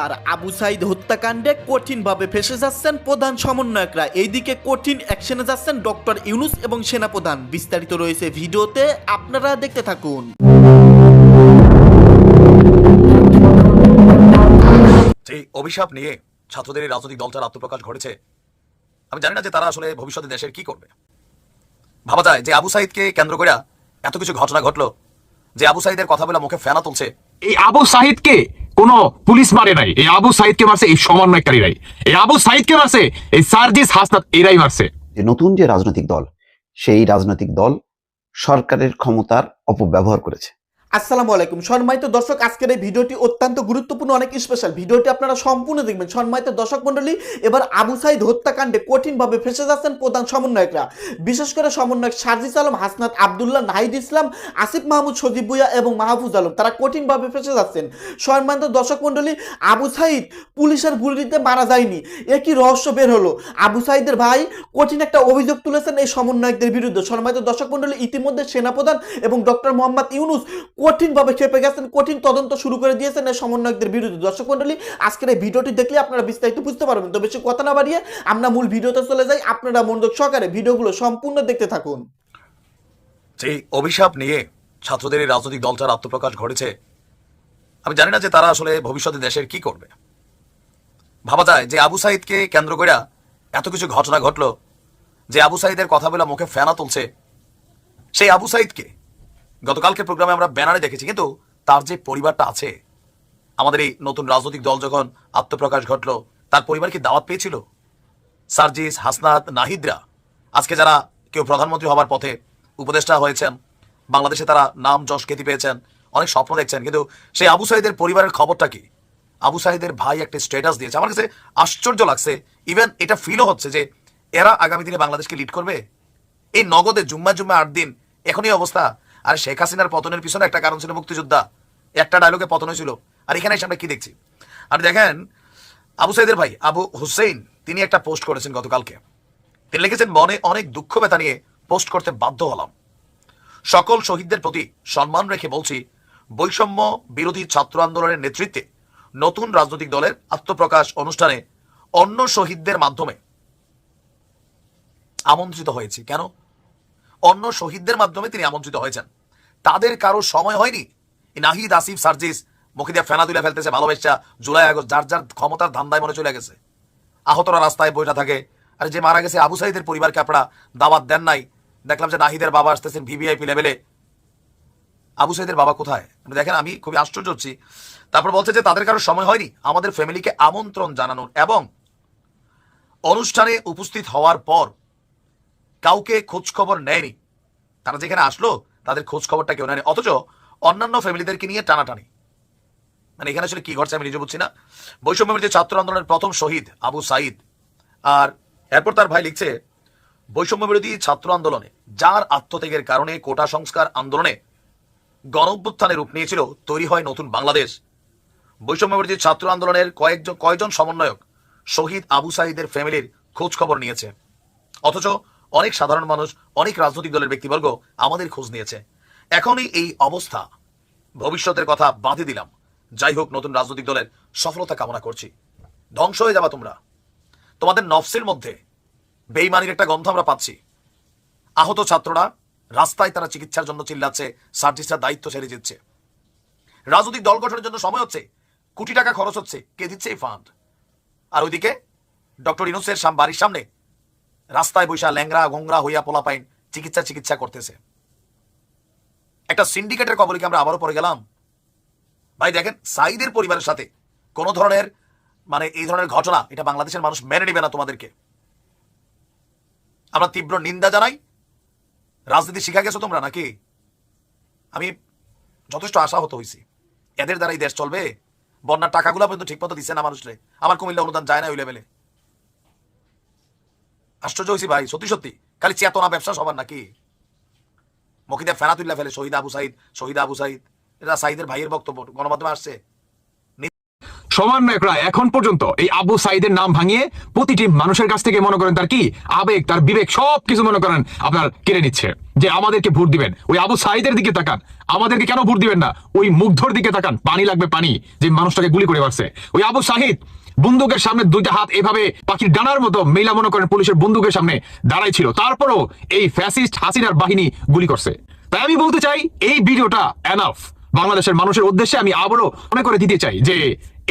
এবার আবু সাইদ হত্যাকাণ্ডে কঠিনভাবে ফেসে যাচ্ছেন প্রধান সমন্বয়করা। এইদিকে কঠিন অ্যাকশনে যাচ্ছেন ডক্টর ইউনুস এবং সেনাপ্রধান। বিস্তারিত রয়েছে ভিডিওতে আপনারা দেখতে থাকুন। যে অভিশাপ নিয়ে ছাত্রদের এই রাজনৈতিক দলটার আত্মপ্রকাশ ঘটেছে আমি জানি না যে তারা আসলে ভবিষ্যতে দেশের কি করবে। ভাবা যায় যে আবু সাইদকে কেন্দ্র করে এত কিছু ঘটনা ঘটলো যে আবু সাইদের কথা বলে মুখে ফেনা তুলছে। এই আবু সাহিদকে কোন পুলিশ মারে নাই। এই আবু সাহিদকে মারছে, এই সমন্বয়কারীরাই। এই আবু সাইদকে মারছে, এই সার্জিস হাসনাত, এরাই মারছে। যে নতুন যে রাজনৈতিক দল, সেই রাজনৈতিক দল সরকারের ক্ষমতার অপব্যবহার করেছে। আসসালামু আলাইকুম। সম্মানিত দর্শক, আজকের এই ভিডিওটি অত্যন্ত গুরুত্বপূর্ণ, অনেক স্পেশাল ভিডিওটি আপনারা সম্পূর্ণ দেখবেন। সম্মানিত দর্শক মণ্ডলী, এবার আবু সাইদ হত্যাকাণ্ডে কঠিনভাবে ফেসে যাচ্ছেন প্রধান সমন্বয়করা। বিশেষ করে সমন্বয়ক সার্জিস আলম, হাসনাত আবদুল্লাহ, নাহিদ ইসলাম, আসিফ মাহমুদ, সজিব ভুইয়া এবং মাহফুজ আলম, তারা কঠিনভাবে ফেসে যাচ্ছেন। সম্মানিত দর্শক মণ্ডলী, আবু সাইদ পুলিশের গুলিতে মারা যায়নি। একই রহস্য বের হলো। আবু সাইদের ভাই কঠিন একটা অভিযোগ তুলেছেন এই সমন্বয়কদের বিরুদ্ধে। সম্মানিত দর্শক মণ্ডলী, ইতিমধ্যে সেনাপ্রধান এবং ডক্টর মোহাম্মদ ইউনুস কঠিনভাবে খেপে গেছেন, কঠিন তদন্ত শুরু করে দিয়েছেন এই সমন্বয়কদের বিরুদ্ধে। দর্শক মন্ডলী আজকের এই ভিডিওটি দেখলে আপনারা বিস্তারিত বুঝতে পারবেন। তো বেশি কথা না বাড়িয়ে আমরা মূল ভিডিওতে চলে যাই। আপনারা মনোযোগ সহকারে ভিডিওগুলো সম্পূর্ণ দেখতে থাকুন। যে অভিশাপ নিয়ে ছাত্রদের এই রাজনৈতিক দলটার আত্মপ্রকাশ ঘটেছে, আমি জানি না যে তারা আসলে ভবিষ্যতে দেশের কি করবে। ভাবা যায় যে আবু সাইদকে কেন্দ্র করে এত কিছু ঘটনা ঘটলো, যে আবু সাইদের কথা বলে মুখে ফেনা তুলছে, সেই আবু সাইদকে গতকালকের প্রোগ্রামে আমরা ব্যানারে দেখেছি, কিন্তু তার যে পরিবারটা আছে, আমাদের এই নতুন রাজনৈতিক দল যখন আত্মপ্রকাশ ঘটলো, তার পরিবার কি দাওয়াত পেয়েছিল? সার্জিস, হাসনাত, নাহিদরা, আজকে যারা কেউ প্রধানমন্ত্রী হবার পথে উপদেষ্টা হয়েছেন, বাংলাদেশে তারা নাম যশ খ্যাতি পেয়েছেন, অনেক স্বপ্ন দেখছেন, কিন্তু সেই আবু সাহিদের পরিবারের খবরটা কি? আবু সাইদের ভাই একটা স্ট্যাটাস দিয়েছে। আমার কাছে আশ্চর্য লাগছে ইভেন এটা ফিলও হচ্ছে যে এরা আগামী দিনে বাংলাদেশকে লিড করবে? এই নগদে জুম্মা জুম্মা আট দিন, এখনই অবস্থা। আর শেখ হাসিনার পতনের পিছনে একটা কারণ ছিল মুক্তিযোদ্ধা। একটা ডায়লগে পতন হয়েছিল। আর এখানে এসে আমরা কি দেখছি? আর দেখেন, আবু সাইদের ভাই, আবু হুসেইন, তিনি একটা পোস্ট করেছেন গতকালকে। তিনি লিখেছেন, মনে অনেক দুঃখ ব্যথা নিয়ে পোস্ট করতে বাধ্য হলাম। সকল শহীদদের প্রতি সম্মান রেখে বলছি, বৈষম্য বিরোধী ছাত্র আন্দোলনের নেতৃত্বে নতুন রাজনৈতিক দলের আত্মপ্রকাশ অনুষ্ঠানে অন্য শহীদদের মাধ্যমে আমন্ত্রিত হয়েছি। কেন? অন্য শহীদদের মাধ্যমে তিনি আমন্ত্রিত হয়েছেন। তাদের কারও সময় হয়নি। নাহিদ, আসিফ, সার্জিস মুখে দিয়ে ফেনা তুলে ফেলতেছে ভালোবাসা, জুলাই আগস্ট, যার যার ক্ষমতার ধান্দায় মনে চলে গেছে। আহতরা রাস্তায় বইটা থাকে। আর যে মারা গেছে আবু সাইদের পরিবারকে আপনারা দাওয়াত দেন নাই। দেখলাম যে নাহিদের বাবা আসতেছেন ভিভিআইপি লেভেলে আবু সাইদের বাবা কোথায়? মানে দেখেন, আমি খুবই আশ্চর্য হচ্ছি। তারপর বলছে যে তাদের কারও সময় হয়নি। আমাদের ফ্যামিলিকে আমন্ত্রণ জানানোর। এবং অনুষ্ঠানে উপস্থিত হওয়ার পর কাউকে খোঁজ খবর নেয়নি। তারা যেখানে আসলো, তাদের খোঁজ খবরটা কেউ নেয়নি। অথচ অন্যান্য ফ্যামিলিদেরকে নিয়ে টানাটানি। মানে এখানে আসলে কি ঘটছে আমি নিজে বুঝছি না। বৈষম্য বিরোধী ছাত্র আন্দোলনের প্রথম শহীদ আবু সাইদ আর এরপর তার ভাই লিখছে, বৈষম্য বিরোধী ছাত্র আন্দোলনে যার আত্মত্যাগের কারণে কোটা সংস্কার আন্দোলনে গণ রূপ নিয়েছিল, তৈরি হয় নতুন বাংলাদেশ। বৈষম্য বিরোধী ছাত্র আন্দোলনের কয়েকজন কয়জন সমন্বয়ক শহীদ আবু সাইদের ফ্যামিলির খোঁজ খবর নিয়েছে। অথচ অনেক সাধারণ মানুষ, অনেক রাজনৈতিক দলের ব্যক্তিবর্গ আমাদের খোঁজ নিয়েছে। এখনই এই অবস্থা। ভবিষ্যতের কথা বাঁধে দিলাম। যাই হোক, নতুন রাজনৈতিক দলের সফলতা কামনা করছি। ধ্বংস হয়ে যাবা তোমরা। তোমাদের নফসের মধ্যে বেইমানির একটা গন্ধ আমরা পাচ্ছি। আহত ছাত্ররা রাস্তায় তারা চিকিৎসার জন্য চিল্লাচ্ছে সার্জিসরা দায়িত্ব ছেড়ে দিচ্ছে। রাজনৈতিক দল গঠনের জন্য সময় হচ্ছে। কোটি টাকা খরচ হচ্ছে। কে দিচ্ছে এই ফান্ড আর ওইদিকে ডক্টর ইনুসের বাড়ির সামনে রাস্তায় বৈশা ল্যাংরা গোংরা হইয়া পোলা পাইন, চিকিৎসা চিকিৎসা করতেছে। একটা সিন্ডিকেটের কবলিকে আমরা আবারও পরে গেলাম? ভাই দেখেন সাইদের পরিবারের সাথে কোন ধরনের মানে এই ধরনের ঘটনা, এটা বাংলাদেশের মানুষ মেনে নেবে না তোমাদেরকে। আমরা তীব্র নিন্দা জানাই। রাজনীতি শিখা গেছো তোমরা নাকি? আমি যথেষ্ট আশাহত হয়েছি এদের দ্বারা এই দেশ চলবে? বন্যার টাকাগুলো পর্যন্ত ঠিক মতো দিচ্ছে না মানুষরে আমার কুমিল্লা অনুদান যায় না ওই লেভেলে আশ্চর্য হয়েছি ভাই, সত্যি সত্যি। খালি চেতনা ব্যবসা সবার নাকি। মকিদা ফেরাতুল্লাহ ফেলে, শহীদ আবু সাইদ, শহীদ আবু সাইদ। এটা সাইদের ভাইয়ের বক্তব্য, গণমাধ্যমে আসছে। এখন পর্যন্ত এই আবু সাইদের নাম ভাঙিয়ে প্রতিটি মানুষের কাছ থেকে মনে করেন তার কি আবেগ, তার বিবেক সব কিছু মনে করেন আপনার কেড়ে নিচ্ছে। যে আমাদেরকে ভোট দিবেন, ওই আবু সাইদের দিকে তাকান। আমাদেরকে কেন ভোট দিবেন না? ওই মুগ্ধর দিকে তাকান। পানি লাগবে পানি, যে মানুষটাকে গুলি করে মারছে। ওই আবু সাহিদ বন্দুকের সামনে দুইটা হাত এভাবে পাখির ডানার মতো মেলা মনে করেন পুলিশের বন্দুকের সামনে দাঁড়াই ছিল। তারপরও এই ফ্যাসিস্ট হাসিনার বাহিনী গুলি করছে। তাই আমি বলতে চাই, এই ভিডিওটা এনাফ বাংলাদেশের মানুষের উদ্দেশ্যে আমি আবারও মনে করে দিতে চাই যে,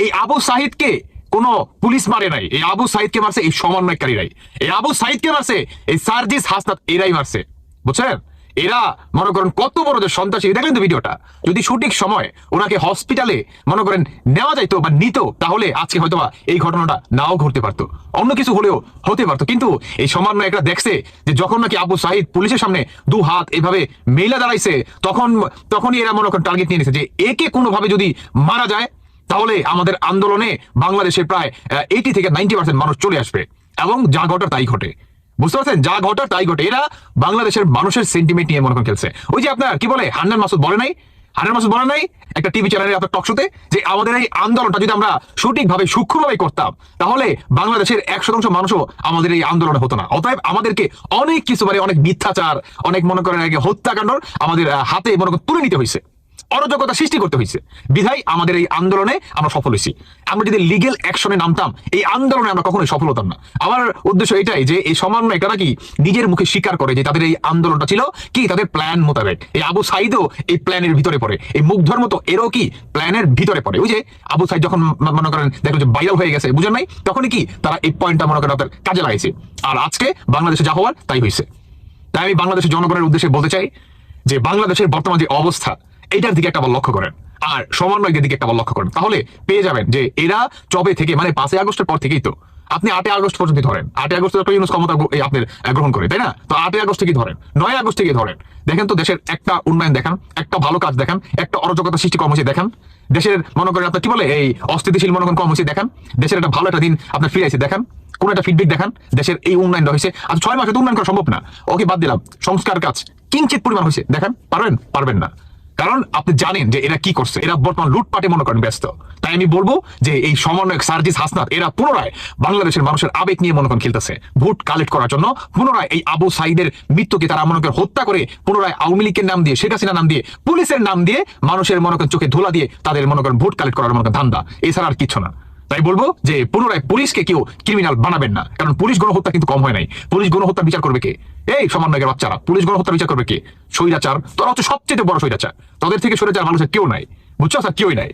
এই আবু সাহিদকে কোন পুলিশ মারে নাই। এই আবু সাহিদকে মারছে এই সমন্বয়কারীরাই। এই আবু সাহিদকে মারছে এই সার্জিস হাসনাত, এরাই মারছে। বুঝছেন? এরা, মনে করেন, কত বড় যে সন্ত্রাসী দেখলেন তো ভিডিওটা? যদি সঠিক সময় ওনাকে হসপিটালে মনে করেন, নেওয়া যাইতো বা নিত, তাহলে আজকে হয়তো বা এই ঘটনাটা নাও ঘটতে পারতো। অন্য কিছু হলেও হতে পারতো। কিন্তু এই সমন্বয়করা দেখছে যে যখন নাকি আবু সাহিদ পুলিশের সামনে দু হাত এভাবে মেলা দাঁড়াইছে, তখন, তখনই এরা মনে করেন টার্গেট নিয়ে নিছে যে একে কোনোভাবে যদি মারা যায়, তাহলে আমাদের আন্দোলনে বাংলাদেশে প্রায় এইটি থেকে নাইনটি পার্সেন্ট মানুষ চলে আসবে। এবং যা ঘটার তাই ঘটে। বুঝতে পারছেন? যা ঘটার তাই ঘটে। এরা বাংলাদেশের মানুষের সেন্টিমেন্ট নিয়ে মনে খেলছে। ওই যে আপনার, কি বলে, হান্নান মাসুদ বলে নাই? হান্নান মাসুদ বলে নাই? একটা টিভি চ্যানেলে আপনার টক শোতে যে আমাদের এই আন্দোলনটা যদি আমরা সঠিকভাবে, সূক্ষ্মভাবে করতাম, তাহলে বাংলাদেশের এক শতাংশ মানুষও আমাদের এই আন্দোলনে হতো না। অতএব আমাদেরকে অনেক কিছু মানে অনেক মিথ্যাচার, অনেক মনে করেন হত্যাকাণ্ড আমাদের হাতে মনে করেন তুলে নিতে হয়েছে। অরাজকতা সৃষ্টি করতে হয়েছে। বিধায় আমাদের এই আন্দোলনে আমরা সফল হয়েছি। আমরা যদি লিগেল অ্যাকশনে নামতাম, এই আন্দোলনে আমরা কখনোই সফল হতাম না। আমার উদ্দেশ্য এটাই যে, এই সমন্বয় নাকি নিজের মুখে স্বীকার করে যে, তাদের এই আন্দোলনটা ছিল কি? তাদের প্ল্যান মোতাবেক। এই আবু সাইদও এই প্ল্যানের ভিতরে পড়ে। এই মুগ্ধর মতো এরও কি প্ল্যানের ভিতরে পড়ে? ওই যে, আবু সাইদ যখন মনে করেন দেখো যে ভাইরাল হয়ে গেছে, বুঝেন নাই? তখনই কি তারা এই পয়েন্টটা মনে করেন তাদের কাজে লাগাইছে। আর আজকে বাংলাদেশে যা হওয়ার তাই হয়েছে। তাই আমি বাংলাদেশের জনগণের উদ্দেশ্যে বলতে চাই যে, বাংলাদেশের বর্তমান যে অবস্থা এইটার দিকে একটা লক্ষ্য করেন। আর সমন্বয়কের দিকে একটা লক্ষ্য করেন। তাহলে পেয়ে যাবেন যে এরা চবে থেকে মানে পাঁচই আগস্টের পর থেকেই তো। আপনি আটই আগস্ট পর্যন্ত ধরেন। আটই আগস্ট ডক্টর ইউনুস ক্ষমতা আপনার গ্রহণ করে, তাই না? তো আটই আগস্ট থেকে ধরেন? নয় আগস্ট থেকে ধরেন? দেখেন তো দেশের একটা উন্নয়ন দেখান, একটা ভালো কাজ দেখান, একটা অরাজকতা সৃষ্টি হয়েছে দেখান। দেশের, মনে করেন আপনার কি বলে, এই অস্থিতিশীল মনে করেন হয়েছে দেখান। দেশের একটা ভালো একটা দিন আপনার ফিরে আছে দেখান। কোন একটা ফিডব্যাক দেখান, দেশের এই উন্নয়নটা হয়েছে। আর ছয় মাসে তো উন্নয়ন করা সম্ভব না। ওকে বাদ দিলাম, সংস্কার কাজ কিঞ্চিত পরিমাণ হয়েছে, দেখেন। পারবেন? পারবেন না। কারণ আপনি জানেন যে এরা কি করছে। এরা বর্তমান লুটপাটে মনে করেন ব্যস্ত। তাই আমি বলব যে এই সমন্বয়ক সার্জিস হাসনাত, এরা পুনরায় বাংলাদেশের মানুষের আবেগ নিয়ে মনে করেন খেলতেছে। ভোট কালেক্ট করার জন্য পুনরায় এই আবু সাইদের মৃত্যুকে তারা মনে করেন হত্যা করে পুনরায় আওয়ামী লীগের নাম দিয়ে, শেখ হাসিনার নাম দিয়ে, পুলিশের নাম দিয়ে মানুষের মনে করেন চোখে ধোলা দিয়ে তাদের মনে করেন ভোট কালেক্ট করার মনে করেন ধান্দা। এছাড়া আর কিছু না। তাই বলব যে পুনরায় পুলিশকে কেউ ক্রিমিনাল বানাবেন না। কারণ পুলিশ গণহত্যা কিন্তু কম হয় নাই। পুলিশ গণহত্যা বিচার করবে কে? এই সমন্বয়ের বাচ্চারা, পুলিশ গণহত্যা বিচার করবে কে? স্বৈরাচার। তোরা হচ্ছে সবচেয়ে বড় স্বৈরাচার। তাদের থেকে স্বৈরাচার মানুষের কেউ নাই। বুঝছ? স্যার, কেউই নাই।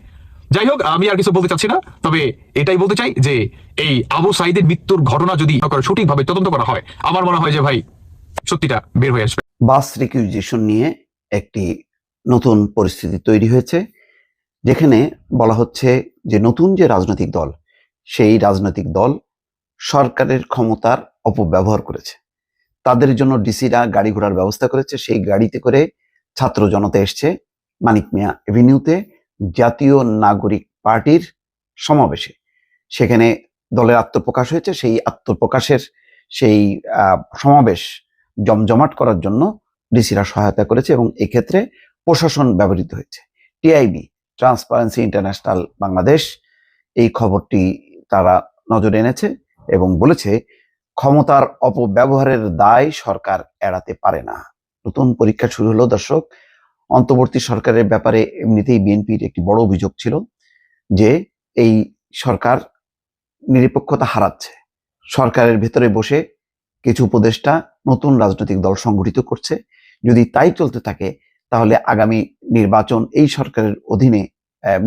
যাই হোক, আমি আর কিছু বলতে চাচ্ছি না। তবে এটাই বলতে চাই যে এই আবু সাইদের মৃত্যুর ঘটনা যদি সঠিকভাবে তদন্ত করা হয়, আমার মনে হয় যে ভাই সত্যিটা বের হয়ে আসবে। বাস রিকুইজিশন নিয়ে একটি নতুন পরিস্থিতি তৈরি হয়েছে, যেখানে বলা হচ্ছে যে নতুন যে রাজনৈতিক দল, সেই রাজনৈতিক দল সরকারের ক্ষমতার অপব্যবহার করেছে। তাদের জন্য ডিসিরা গাড়ি ঘোড়ার ব্যবস্থা করেছে। সেই গাড়িতে করে ছাত্র জনতা এসছে মানিক মিয়া এভিনিউতে, জাতীয় নাগরিক পার্টির সমাবেশে। সেখানে দলের আত্মপ্রকাশ হয়েছে। সেই আত্মপ্রকাশের সেই সমাবেশ জমজমাট করার জন্য ডিসিরা সহায়তা করেছে এবং এক্ষেত্রে প্রশাসন ব্যবহৃত হয়েছে। টিআইবি ট্রান্সপারেন্সি ইন্টারন্যাশনাল বাংলাদেশ এই খবরটি তারা নজরে এনেছে এবং বলেছে, ক্ষমতার অপব্যবহারের দায় সরকার এড়াতে পারে না। নতুন পরীক্ষা শুরু হলো, দর্শক। অন্তর্বর্তী সরকারের ব্যাপারে এমনিতেই বিএনপির একটি বড় অভিযোগ ছিল যে, এই সরকার নিরপেক্ষতা হারাচ্ছে। সরকারের ভেতরে বসে কিছু উপদেষ্টা নতুন রাজনৈতিক দল সংগঠিত করছে। যদি তাই চলতে থাকে তাহলে আগামী নির্বাচন এই সরকারের অধীনে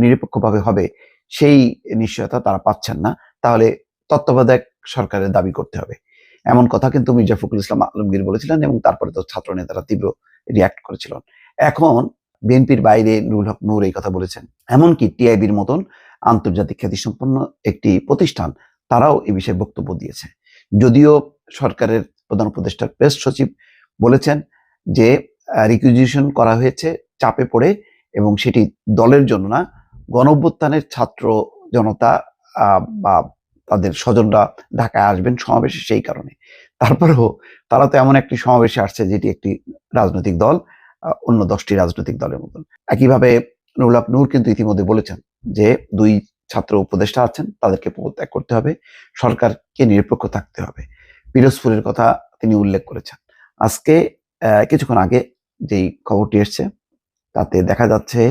নিরপেক্ষভাবে হবে, সেই নিশ্চয়তা তারা পাচ্ছেন না। তাহলে তত্ত্বাবধায়ক সরকারের দাবি করতে হবে। এমন কথা কিন্তু মির্জা ফখরুল ইসলাম আলমগীর বলেছিলেন এবং তারপরে তো ছাত্র নেতারা তীব্র রিয়াক্ট করেছিলেন। এখন বিএনপির বাইরে নুরুল হক নূর এই কথা বলেছেন। এমনকি টিআইবির মতন আন্তর্জাতিক খ্যাতিসম্পন্ন একটি প্রতিষ্ঠান তারাও এই বিষয়ে বক্তব্য দিয়েছে। যদিও সরকারের প্রধান উপদেষ্টার প্রেস সচিব বলেছেন যে রিকুইজিশন করা হয়েছে চাপে পড়ে এবং সেটি দলের জন্য না, গণঅভ্যুত্থানের ছাত্র জনতা বা তাদের স্বজনরা ঢাকায় আসবেন সমাবেশে সেই কারণে। তারপরেও তারা তো এমন একটি সমাবেশে আসছে যেটি একটি রাজনৈতিক দল অন্য দশটি রাজনৈতিক দলের মতন। একইভাবে নুরুল হক নূর কিন্তু ইতিমধ্যে বলেছেন যে দুই ছাত্র উপদেষ্টা আছেন, তাদেরকে পদত্যাগ করতে হবে, সরকারকে নিরপেক্ষ থাকতে হবে। পিরোজপুরের কথা তিনি উল্লেখ করেছেন। আজকে কিছুক্ষণ আগে যেই খবরটি এসছে, তাতে দেখা যাচ্ছে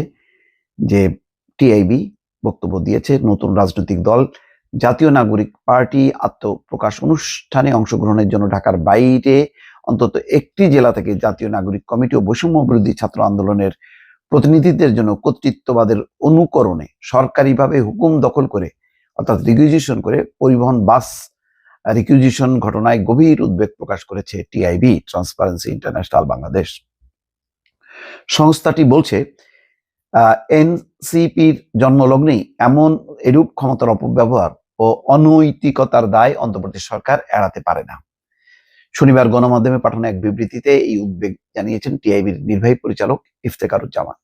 যে টিআইবি বক্তব্য দিয়েছে, নতুন রাজনৈতিক দল, জাতীয় নাগরিক পার্টি আত্মপ্রকাশ অনুষ্ঠানে অংশগ্রহণের জন্য ঢাকার বাইরে অন্তত একটি জেলা থেকে জাতীয় নাগরিক কমিটি ও বৈষম্য বিরোধী ছাত্র আন্দোলনের প্রতিনিধিদের জন্য কর্তৃত্ববাদের অনুকরণে সরকারিভাবে হুকুম দখল করে, অর্থাৎ রিকুইজিশন করে পরিবহন বাস রিকুইজিশন ঘটনায় গভীর উদ্বেগ প্রকাশ করেছে টিআইবি ট্রান্সপারেন্সি ইন্টারন্যাশনাল বাংলাদেশ সংস্থাটি বলছে এনসিপির জন্মলগ্নেই এমন এরূপ ক্ষমতার অপব্যবহার ও অনৈতিকতার দায় অন্তর্বর্তী সরকার এড়াতে পারে না। শনিবার গণমাধ্যমে পাঠানো এক বিবৃতিতে এই উদ্বেগ জানিয়েছেন টিআইবির নির্বাহী পরিচালক ইফতেকারুজ্জামান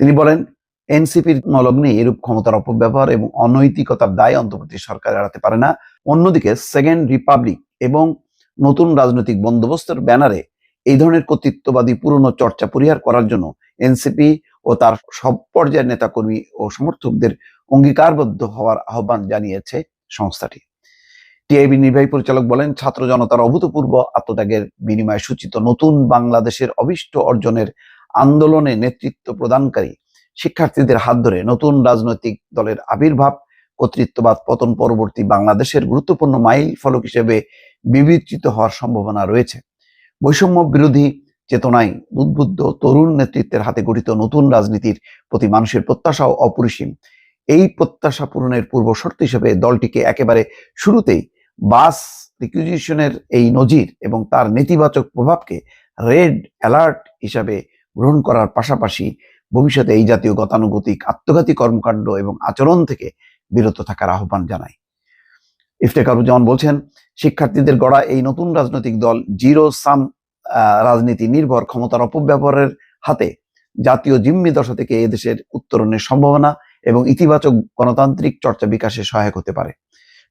তিনি বলেন, এনসিপির নলগ্নে এরূপ ক্ষমতার অপব্যবহার এবং অনৈতিকতার দায় অন্তর্বর্তী সরকার এড়াতে পারে না। অন্যদিকে সেকেন্ড রিপাবলিক এবং নতুন রাজনৈতিক বন্দোবস্তের ব্যানারে এই ধরনের কর্তৃত্ববাদী পুরনো চর্চা পরিহার করার জন্য এনসিপি ও তার সব পর্যায়ের নেতাকর্মী ও সমর্থকদের অঙ্গীকারবদ্ধ হওয়ার আহ্বান জানিয়েছে সংস্থাটি। টিআইবি নির্বাহী পরিচালক বলেন, ছাত্র জনতার অভূতপূর্ব আত্মত্যাগের বিনিময়ে সূচিত নতুন বাংলাদেশের অবিষ্ট অর্জনের আন্দোলনে নেতৃত্ব প্রদানকারী শিক্ষার্থীদের হাত ধরে নতুন রাজনৈতিক দলের আবির্ভাব, কর্তৃত্ববাদ পতন পরবর্তী বাংলাদেশের গুরুত্বপূর্ণ মাইল ফলক হিসেবে বিবেচিত হওয়ার সম্ভাবনা রয়েছে। বৈষম্য বিরোধী চেতনায় উদ্বুদ্ধ তরুণ নেতৃত্বের হাতে গঠিত নতুন রাজনীতির প্রতি মানুষের প্রত্যাশাও অপরিসীম। এই প্রত্যাশা পূরণের পূর্ব শর্ত হিসেবে দলটিকে একেবারে শুরুতেই বাস রিকুইজিশনের এই নজির এবং তার নেতিবাচক প্রভাবকে রেড অ্যালার্ট হিসাবে গ্রহণ করার পাশাপাশি ভবিষ্যতে এই জাতীয় গতানুগতিক আত্মঘাতী কর্মকাণ্ড এবং আচরণ থেকে বিরত থাকার আহ্বান জানায়। ইফতেখারুজ্জামান বলছেন, শিক্ষার্থীদের গড়া এই নতুন রাজনৈতিক দল জিরো সাম রাজনীতি নির্ভর ক্ষমতার অপব্যবহারের হাতে জাতীয় জিম্মি দশা থেকে এদেশের উত্তরণের সম্ভাবনা এবং ইতিবাচক গণতান্ত্রিক চর্চা বিকাশে সহায়ক হতে পারে।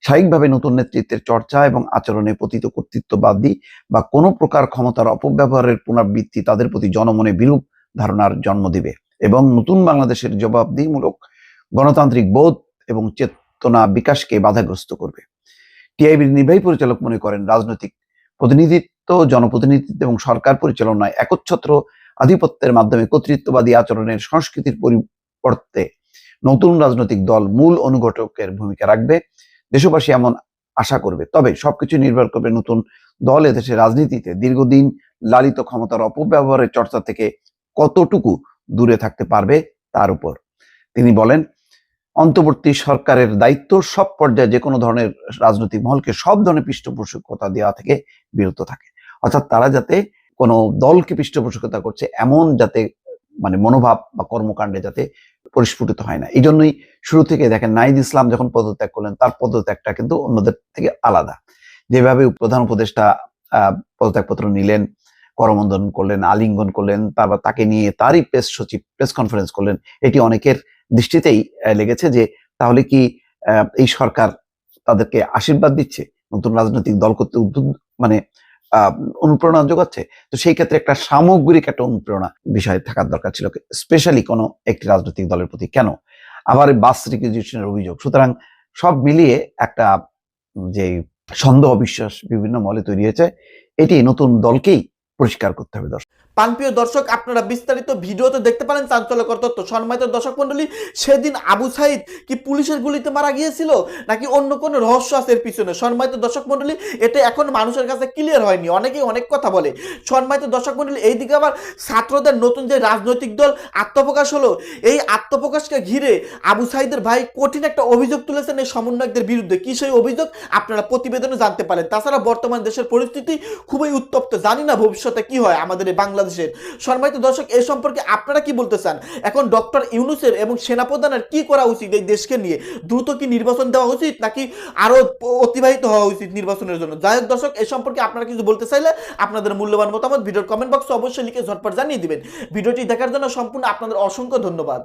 স্বাভাবিকভাবে নতুন নেতৃত্বের চর্চা এবং আচরণে পতিত কর্তৃত্ববাদী বা কোনো প্রকার ক্ষমতার অপব্যবহারের পুনরাবৃত্তি তাদের প্রতি জনমনে বিরূপ ধারণার জন্ম দিবে এবং নতুন বাংলাদেশের জবাবদিহিমূলক গণতান্ত্রিক বোধ এবং চেতনা বিকাশকে বাধাগ্রস্ত করবে। টিআইবির নির্বাহী পরিচালক মনে করেন, রাজনৈতিক প্রতিনিধিত্ব, জনপ্রতিনিধিত্ব এবং সরকার পরিচালনায় একচ্ছত্র আধিপত্যের মাধ্যমে কর্তৃত্ববাদী আচরণের সংস্কৃতির পরিবর্তে নতুন রাজনৈতিক দল মূল অনুঘটকের ভূমিকা রাখবে। দেশবাসী এমন আশা করবে। তবে সবকিছু নির্ভর করবে নতুন দল এদেশের রাজনীতিতে। দীর্ঘদিন লালিত ক্ষমতার অপব্যবহারের চর্চা থেকে কতটুকু দূরে থাকতে পারবে তার উপর। তিনি বলেন অন্তর্বর্তী সরকারের দায়িত্ব, সব পর্যায়ে যে কোনো ধরনের রাজনৈতিক মহলকে সব ধরনের পৃষ্ঠপোষকতা দেওয়া থেকে বিরত থাকে। অর্থাৎ তারা যাতে কোনো দলকে পৃষ্ঠপোষকতা করছে এমন যাতে মানে মনোভাব বা কর্মকাণ্ডে যাতে পরিস্ফুটিত হয় না। এই জন্যই শুরু থেকে দেখেন নাইদ ইসলাম যখন পদত্যাগ করলেন, তার পদত্যাগটা কিন্তু অন্যদের থেকে আলাদা। যেভাবে প্রধান উপদেষ্টা পদত্যাগপত্র নিলেন, করমন্দন করলেন, আলিঙ্গন করলেন, তারপর তাকে নিয়ে তারই প্রেস সচিব, প্রেস কনফারেন্স করলেন, এটি অনেকের দৃষ্টিতেই লেগেছে যে তাহলে কি এই সরকার তাদেরকে আশীর্বাদ দিচ্ছে? নতুন রাজনৈতিক দল করতে উদ্বুদ্ধ মানে অনুপ্রেরণা যোগাচ্ছে? তো সেই ক্ষেত্রে একটা সামগ্রিক একটা অনুপ্রেরণা বিষয় থাকার দরকার ছিল। স্পেশালি কোনো একটি রাজনৈতিক দলের প্রতি। কেন? আবার বাস রিকুইজিশনের অভিযোগ। সুতরাং সব মিলিয়ে একটা যে সন্দেহ বিশ্বাস বিভিন্ন মলে তৈরি হয়েছে, এটি নতুন দলকেই পরিষ্কার করতে হবে দর্শক। পানপ্রিয় দর্শক, আপনারা বিস্তারিত ভিডিওতে দেখতে পারেন চাঞ্চল্যকর তথ্য। সম্মানিত দর্শক মন্ডলী সেদিন আবু সাইদ কি পুলিশের গুলিতে মারা গিয়েছিল, নাকি অন্য কোনো রহস্য আছে এর পিছনে? সম্মানিত দর্শক মন্ডলী এটা এখন মানুষের কাছে ক্লিয়ার হয়নি, অনেকেই অনেক কথা বলে। সম্মানিত দর্শক মন্ডলী এইদিকে আবার ছাত্রদের নতুন যে রাজনৈতিক দল আত্মপ্রকাশ হলো, এই আত্মপ্রকাশকে ঘিরে আবু সাইদের ভাই কঠিন একটা অভিযোগ তুলেছেন এই সমন্বয়কদের বিরুদ্ধে। কি সেই অভিযোগ? আপনারা প্রতিবেদনে জানতে পারেন। তাছাড়া বর্তমান দেশের পরিস্থিতি খুবই উত্তপ্ত। জানি না ভবিষ্যতে কি হয়। আমাদের এই বাংলাদেশের সম্মানিত দর্শক, এ সম্পর্কে আপনারা কি বলতে চান? এখন ডক্টর ইউনুসের এবং সেনাপ্রধানের কি করা উচিত এই দেশকে নিয়ে? দ্রুত কি নির্বাচন দেওয়া উচিত নাকি আরও অতিবাহিত হওয়া উচিত নির্বাচনের জন্য? যাই হোক দর্শক, এ সম্পর্কে আপনারা কিছু বলতে চাইলে আপনাদের মূল্যবান মতামত ভিডিওর কমেন্ট বক্সে অবশ্যই লিখে ঝটপট জানিয়ে দিবেন। ভিডিওটি দেখার জন্য সম্পূর্ণ আপনাদের অসংখ্য ধন্যবাদ।